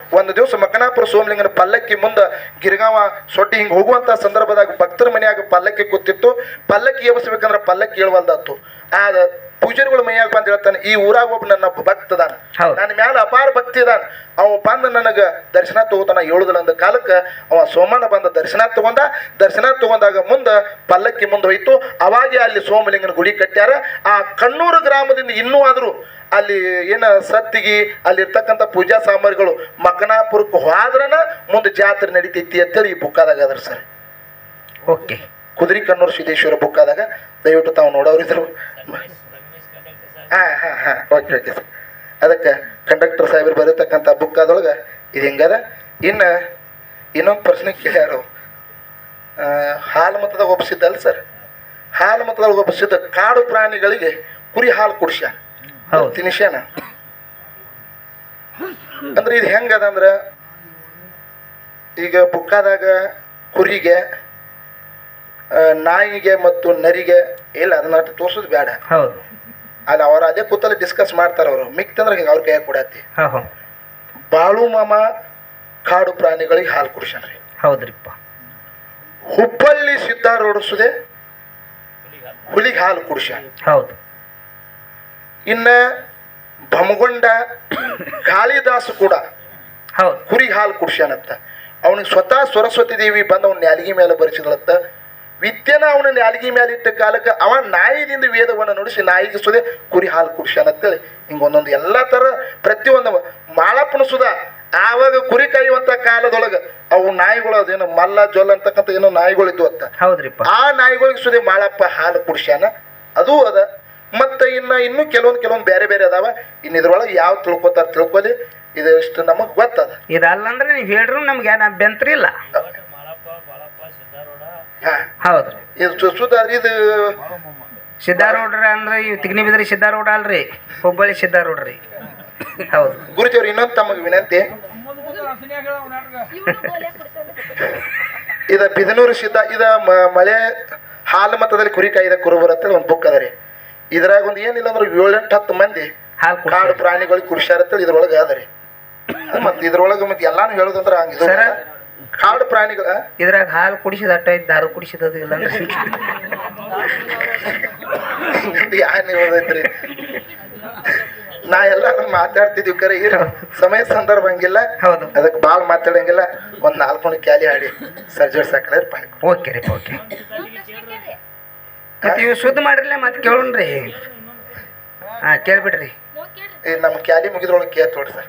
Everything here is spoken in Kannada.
ಒಂದು ದಿವಸ ಮಕನಾಪುರ ಸೋಮಲಿಂಗನ ಪಲ್ಲಕ್ಕಿ ಮುಂದೆ ಗಿರಿಗಾವ ಸೊಟ್ಟಿ ಹಿಂಗೆ ಹೋಗುವಂತ ಸಂದರ್ಭದಾಗ ಭಕ್ತರ ಮನೆಯಾಗ ಪಲ್ಲಕ್ಕಿ ಕೂತಿತ್ತು. ಪಲ್ಲಕ್ಕಿ ಎಬ್ಸ್ಬೇಕಂದ್ರ ಪಲ್ಲಕ್ಕಿ ಹೇಳುವಲ್ದಾತು. ಆದ ಪೂಜಾರಿಗಳು ಮೈಯಾಗ ಬಂದ್ ಹೇಳ್ತಾನೆ ಈ ಊರಾಗ ಒಬ್ಬ ನನ್ನ ಭಕ್ತದಾನ. ನನ್ನ ಮ್ಯಾಲ ಅಪಾರ ಭಕ್ತಿ ಇದಾನ ಅವ ಬಂದ ನನಗ ದರ್ಶನ ತಗೋತಾನ. ಹೇಳುದಿಲ್ಲ ಅಂದ ಕಾಲಕ್ಕೆ ಅವ ಸೋಮನ ಬಂದ ದರ್ಶನ ತಗೊಂಡ. ದರ್ಶನ ತಗೊಂಡಾಗ ಮುಂದ ಪಲ್ಲಕ್ಕಿ ಮುಂದೆ ಹೋಯ್ತು. ಅವಾಗೆ ಅಲ್ಲಿ ಸೋಮಲಿಂಗನ ಗುಡಿ ಕಟ್ಟ್ಯಾರ. ಆ ಕಣ್ಣೂರು ಗ್ರಾಮದಿಂದ ಇನ್ನೂ ಆದರೂ ಅಲ್ಲಿ ಏನ ಸತ್ತಿಗೆ ಅಲ್ಲಿ ಇರ್ತಕ್ಕಂಥ ಪೂಜಾ ಸಾಮಗ್ರಿಗಳು ಮಕನಾಪುರಕ್ಕೆ ಹೋದ್ರನ ಮುಂದೆ ಜಾತ್ರೆ ನಡೀತೈತಿ ಅಂತೇಳಿ ಈ ಬುಕ್ಕಾದಾಗ ಅದ್ರ ಸರ್. ಓಕೆ. ಕುದುರೆ ಕಣ್ಣೂರು ಸಿದ್ದೇಶ್ವರ ಬುಕ್ಕಾದಾಗ ದಯವಿಟ್ಟು ತಾವು ನೋಡೋರಿದ್ರು ಹಾಂ ಹಾಂ ಹಾಂ. ಓಕೆ ಓಕೆ ಸರ್ ಅದಕ್ಕೆ ಕಂಡಕ್ಟರ್ ಸಾಹೇಬರು ಬರೀತಕ್ಕಂಥ ಬುಕ್ ಅದೊಳಗೆ ಇದು ಹಿಂಗದ? ಇನ್ನು ಇನ್ನೊಂದು ಪ್ರಶ್ನೆ ಕೇಳ್ಯಾರು. ಹಾಲು ಮತದಾಗ ಒಪ್ಪಿಸಿದ್ದಲ್ಲ ಸರ್ ಹಾಲು ಮತದಾಗ ಒಪ್ಪಿಸಿದ್ದ ಕಾಡು ಪ್ರಾಣಿಗಳಿಗೆ ಕುರಿ ಹಾಲು ಕುಡ್ಸ್ಯಾನ. ಹೌದು. ತಿನಿಸ್ಯಾನ. ಅಂದ್ರೆ ಇದು ಹೆಂಗದ ಅಂದ್ರೆ ಈಗ ಬುಕ್ಕಾದಾಗ ಕುರಿಗೆ ನಾಯಿಗೆ ಮತ್ತು ನರಿಗೆ ಇಲ್ಲ ಅದನ್ನ ತೋರ್ಸೋದು ಬೇಡ ಹೌದು. ಅಲ್ಲಿ ಅವ್ರ ಅದೇ ಕೂತಲ್ಲಿ ಡಿಸ್ಕಸ್ ಮಾಡ್ತಾರ ಅವರು. ಮಿಕ್ತಂದ್ರೆ ಹಿಂಗೆ ಅವ್ರ ಕೈಯಾಗ ಕೊಡತ್ತಿ ಬಾಳು ಮಾಮ ಕಾಡು ಪ್ರಾಣಿಗಳಿಗೆ ಹಾಲು ಕುಡಿಸ್ರಿ ಹೌದ್ರಿಪ್ಪ. ಹುಬ್ಬಳ್ಳಿ ಸಿದ್ಧಾರೂಢಿಸದೆ ಹುಲಿಗೆ ಹಾಲು ಕುಡಿಸ ಹೌದು. ಇನ್ನ ಭಮಗೊಂಡ ಕಾಳಿದಾಸ ಕೂಡ ಹೌದು. ಕುರಿಗೆ ಹಾಲು ಕುಡ್ಸ್ಯಾನಂತ. ಅವನಿಗೆ ಸ್ವತಃ ಸರಸ್ವತಿ ದೇವಿ ಬಂದು ಅವ್ನ ನ್ಯಾಲಿಗೆ ಮೇಲೆ ಬರೆಸಿದಳತ್ತ ವಿದ್ಯೆನ ಅವನ ನಾಲಿಗೆ ಮೇಲೆ ಇಟ್ಟ ಕಾಲಕ್ಕೆ ಅವ ನಾಯಿದಿಂದ ವೇದವನ್ನು ನುಡಿಸಿ ನಾಯಿಗೆ ಸುದೆ ಕುರಿ ಹಾಲು ಕುಡ್ಸ್ಯಾನ ಅಂತೇಳಿ ಹಿಂಗೆ ಒಂದೊಂದು ಎಲ್ಲ ಥರ ಪ್ರತಿಯೊಂದು ಮಾಳಪ್ಪನ ಸುದ ಆವಾಗ ಕುರಿ ಕಾಯುವಂತ ಕಾಲದೊಳಗೆ ಅವು ನಾಯಿಗಳು ಅದೇನು ಮಲ್ಲ ಜೊಲ್ಲ ಅಂತಕ್ಕಂಥ ಏನೋ ನಾಯಿಗಳು ಇದ್ವು ಅಂತ. ಹೌದ್ರಿಪ್ಪ. ಆ ನಾಯಿಗಳಿಗೆ ಸುದೆ ಮಾಳಪ್ಪ ಹಾಲು ಕುಡಿಸ್ಯಾನ ಅದು ಅದ. ಮತ್ತೆ ಇನ್ನ ಇನ್ನು ಕೆಲವೊಂದು ಕೆಲವೊಂದು ಬೇರೆ ಬೇರೆ ಅದಾವ. ಇನ್ನು ಇದ್ರೊಳಗೆ ಯಾವ ತಿಳ್ಕೊತಾರ ತಿಳ್ಕೊಲಿ. ಇದಿಷ್ಟು ನಮಗೆ ಗೊತ್ತದ. ಇದಲ್ಲಂದ್ರೆ ನೀವು ಹೇಳ್ರು ನಮ್ಗೆ ಏನು ಅಭ್ಯಂತರ ಇಲ್ಲ. ಹೌದು. ಇದು ಸುಧಾ ಇದು ಸಿದ್ಧಾರೂಢ್ರ ಅಂದ್ರೆ ಈ ತಿಗ್ನಿ ಬಿದ್ರಿ ಸಿದ್ಧಾರೂಢ ಅಲ್ರಿ ಹುಬ್ಬಳ್ಳಿ ಸಿದ್ಧಾರೂಢ್ರಿ. ಹೌದು. ಗುರುಜಿಯವ್ರು ಇನ್ನೊಂದು ತಮಗೆ ವಿನಂತಿ. ಇದ ಬಿದನೂರು ಸಿದ್ಧ ಇದ ಮಳೆ ಹಾಲು ಮತದಲ್ಲಿ ಕುರಿ ಕಾಯಿದ ಕುರುಬರ ಅಂತ ಒಂದು ಬುಕ್ ಅದ ರೀ. ಇದ್ರಾಗ ಒಂದು ಏನಿಲ್ಲ ಅಂದ್ರೆ ಏಳೆಂಟು ಹತ್ತು ಮಂದಿ ಹಾಲು ಕಾಡು ಪ್ರಾಣಿಗಳಿಗೆ ಕುಡಿಸ್ಯಾರ ಅಂತೇಳಿ ಇದ್ರೊಳಗೆ ಅದ ರೀ. ಮತ್ತೆ ಇದ್ರೊಳಗೆ ಮತ್ತೆ ಎಲ್ಲಾನು ಹೇಳೋದಂದ್ರೆ ಹಂಗಿದ್ರೆ? ಕಾಡು ಪ್ರಾಣಿಗಳ ಇದ್ರಾಗ ಹಾಲು ಕುಡಿಸಿದ ಅಟ್ಟ ಐತಿ ದಾರು ಕುಡಿಸಿದದು ಇಲ್ಲ ಹೇಳೋದೈತ್ರಿ? ನಾ ಎಲ್ಲ ಮಾತಾಡ್ತಿದ್ವಿ ಕರೆ ಇರೋ ಸಮಯ ಸಂದರ್ಭ ಹಂಗಿಲ್ಲ. ಹೌದು. ಅದಕ್ಕೆ ಭಾಳ ಮಾತಾಡಂಗಿಲ್ಲ. ಒಂದು ನಾಲ್ಕು ಕ್ಯಾಲಿ ಆಡಿ ಸರ್ಜರ್ ಸಾಕಲೇ ಪಾಯ್ ಓಕೆ ರೀ ಓಕೆ. ಮತ್ತೆ ಇವು ಶುದ್ಧ ಮಾಡಿರ್ಲೆ ಮತ್ತೆ ಕೇಳೋಣ್ರಿ. ಹಾ ಕೇಳ್ಬಿಡ್ರಿ. ಈ ನಮ್ಮ ಕ್ಯಾಲಿ ಮುಗಿದ್ರೊಳಗೆ ಕೇಳ್ ತೋಡ್ರಿ ಸರ್.